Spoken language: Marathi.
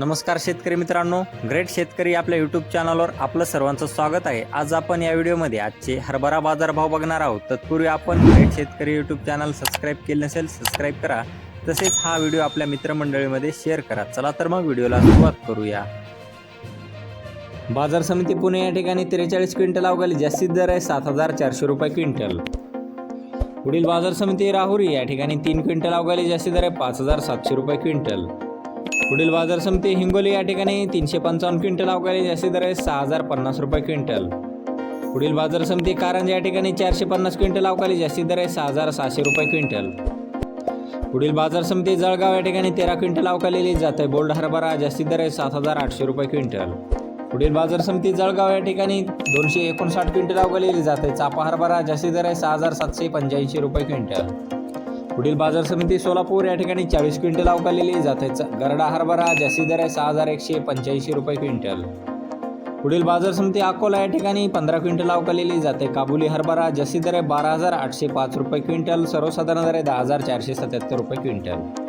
नमस्कार शेतकरी मित्रांनो ग्रेट शेतकरी आपल्या यूट्यूब चॅनलवर आपलं सर्वांचं स्वागत आहे. आज आपण या व्हिडिओमध्ये आजचे हरभरा बाजारभाव बघणार आहोत. तत्पूर्वी आपण ग्रेट शेतकरी यूट्यूब चॅनल सबस्क्राईब केले नसेल सबस्क्राईब करा. तसेच हा व्हिडिओ आपल्या मित्रमंडळीमध्ये शेअर करा. चला तर मग व्हिडिओला सुरुवात करूया. बाजार समिती पुणे या ठिकाणी त्रेचाळीस क्विंटल अवघाली. जास्तीत दर आहे सात हजार चारशे रुपये क्विंटल. पुढील बाजार समिती राहुरी या ठिकाणी तीन क्विंटल अवघाली. जास्तीत दर आहे पाच हजार सातशे रुपये क्विंटल. पुढील बाजार समिती हिंगोली या ठिकाणी तीनशे पंचावन्न क्विंटल अवकाळी जास्ती दर आहे सहा हजार पन्नास रुपये क्विंटल. पुढील बाजार समिती कारंजा या ठिकाणी चारशे पन्नास क्विंटल अवकाळी जास्ती दर आहे सहा हजार सहाशे रुपये क्विंटल. पुढील बाजार समिती जळगाव या ठिकाणी तेरा क्विंटल अवकालेली जात आहे बोल्ड हरभरा जास्ती दर आहे सात हजार आठशे रुपये क्विंटल. पुढील बाजार समिती जळगाव या ठिकाणी दोनशे एकोणसाठ क्विंटल अवकालेली जात आहे चापा हरभरा जास्ती दर आहे सहा हजार सातशे पंच्याऐंशी रुपये क्विंटल. पुढील बाजार समिती सोलापूर या ठिकाणी चाळीस क्विंटल अवकालेली जाते च- गरडा हरभरा जास्ती दर आहे सहा हजार एकशे पंच्याऐंशी रुपये क्विंटल. पुढील बाजार समिती अकोला या ठिकाणी पंधरा क्विंटल अवकालेली जाते काबुली हरभरा जास्तीत दर आहे बारा हजार आठशे पाच रुपये क्विंटल. सर्वसाधारण दर आहे दहा हजार चारशे सत्याहत्तर रुपये क्विंटल.